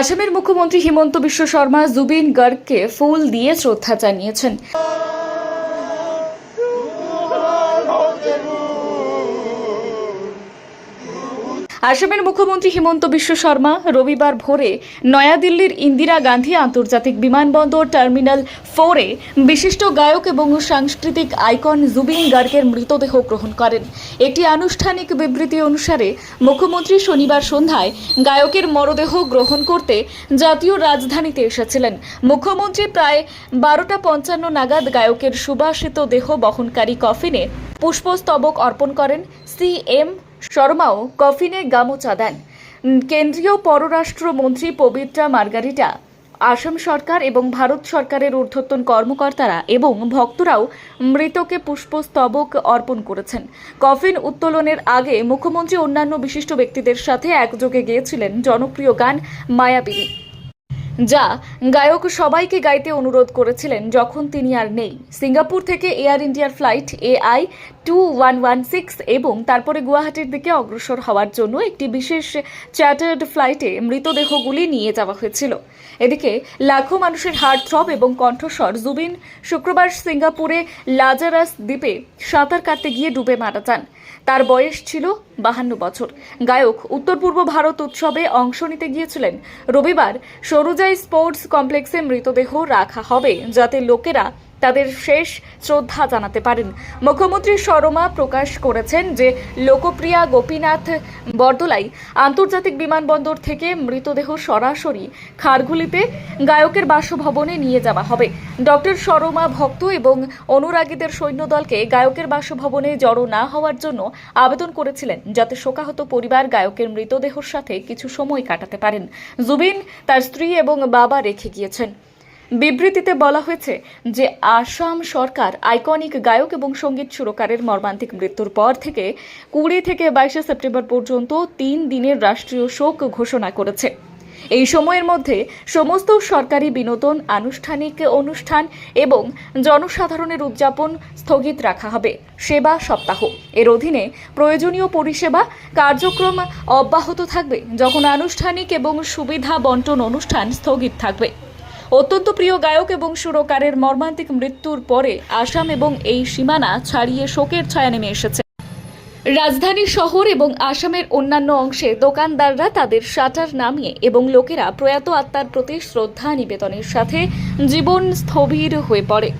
আসামের মুখ্যমন্ত্রী হিমন্ত বিশ্ব শর্মা জুবিন গার্গকে ফুল দিয়ে শ্রদ্ধা জানিয়েছেন। আসামের মুখ্যমন্ত্রী হিমন্ত বিশ্ব শর্মা রবিবার ভোরে নয়াদিল্লির ইন্দিরা গান্ধী আন্তর্জাতিক বিমানবন্দর টার্মিনাল ফোরে বিশিষ্ট গায়ক এবং সাংস্কৃতিক আইকন জুবিন গার্গের মৃতদেহ গ্রহণ করেন। একটি আনুষ্ঠানিক বিবৃতি অনুসারে, মুখ্যমন্ত্রী শনিবার সন্ধ্যায় গায়কের মরদেহ গ্রহণ করতে জাতীয় রাজধানীতে এসেছিলেন। মুখ্যমন্ত্রী প্রায় বারোটা পঞ্চান্ন নাগাদ গায়কের সুবাসিত দেহ বহনকারী কফিনে পুষ্পস্তবক অর্পণ করেন। সি এম শর্মাও কফিনে গামোচা দেন। কেন্দ্রীয় পররাষ্ট্রমন্ত্রী পবিত্রা মার্গারিটা, আসাম সরকার এবং ভারত সরকারের ঊর্ধ্বতন কর্মকর্তারা এবং ভক্তরাও মৃতকে পুষ্পস্তবক অর্পণ করেছেন। কফিন উত্তোলনের আগে মুখ্যমন্ত্রী অন্যান্য বিশিষ্ট ব্যক্তিদের সাথে একযোগে গিয়েছিলেন জনপ্রিয় গান মায়াবিনী। যা গায়ক সবাইকে গাইতে অনুরোধ করেছিলেন, যখন তিনি আর নেই। সিঙ্গাপুর থেকে এয়ার ইন্ডিয়ার flight AI two one one six এবং তারপরে গুয়াহাটির দিকে অগ্রসর হওয়ার জন্য একটি বিশেষ চ্যাটার্ড ফ্লাইটে মৃতদেহগুলি নিয়ে যাওয়া হয়েছিল। এদিকে লাখো মানুষের হার্ট থ্রব এবং কণ্ঠস্বর। জুবিন শুক্রবার সিঙ্গাপুরে লাজারাস দ্বীপে সাঁতার কাটতে গিয়ে ডুবে মারা যান। তার বয়স ছিল বাহান্ন বছর। গায়ক উত্তর পূর্ব ভারত উৎসবে অংশ নিতে গিয়েছিলেন। রবিবার সরুজাই স্পোর্টস কমপ্লেক্সে মৃতদেহ রাখা হবে, যাতে লোকেরা তাদের শেষ শ্রদ্ধা জানাতে পারেন। মুখ্যমন্ত্রী শর্মা প্রকাশ করেছেন যে, লোকপ্রিয়া গোপীনাথ বরদলাই আন্তর্জাতিক বিমানবন্দর থেকে মৃতদেহ সরাসরি খারগুলিতে গায়কের বাসভবনে নিয়ে যাওয়া হবে। ডক্টর শর্মা ভক্ত এবং অনুরাগীদের সৈন্যদলকে গায়কের বাসভবনে জড়ো না হওয়ার জন্য আবেদন করেছিলেন, যাতে শোকাহত পরিবার গায়কের মৃতদেহর সাথে কিছু সময় কাটাতে পারেন। জুবিন তার স্ত্রী এবং বাবা রেখে গিয়েছেন। বিবৃতিতে বলা হয়েছে যে আসাম সরকার আইকনিক গায়ক এবং সংগীত সুরকারের মর্মান্তিক মৃত্যুর পর থেকে কুড়ি থেকে বাইশে সেপ্টেম্বর পর্যন্ত তিন দিনের রাষ্ট্রীয় শোক ঘোষণা করেছে। এই সময়ের মধ্যে সমস্ত সরকারি বিনোদন, আনুষ্ঠানিক অনুষ্ঠান এবং জনসাধারণের উদযাপন স্থগিত রাখা হবে। সেবা সপ্তাহ। এর অধীনে প্রয়োজনীয় পরিষেবা, কার্যক্রম অব্যাহত থাকবে, যখন আনুষ্ঠানিক এবং সুবিধা বন্টন অনুষ্ঠান স্থগিত থাকবে। অত্যন্ত প্রিয় গায়ক এবং সুরকারের মর্মান্তিক মৃত্যুর পরে আসাম এবং এই সীমানা ছাড়িয়ে শোকের ছায়া নেমে এসেছে। রাজধানী শহর এবং আসামের অন্যান্য অংশে দোকানদাররা তাদের শাটার নামিয়ে এবং লোকেরা প্রয়াত আত্মার প্রতি শ্রদ্ধা নিবেদনের সাথে জীবন স্থবির হয়ে পড়ে।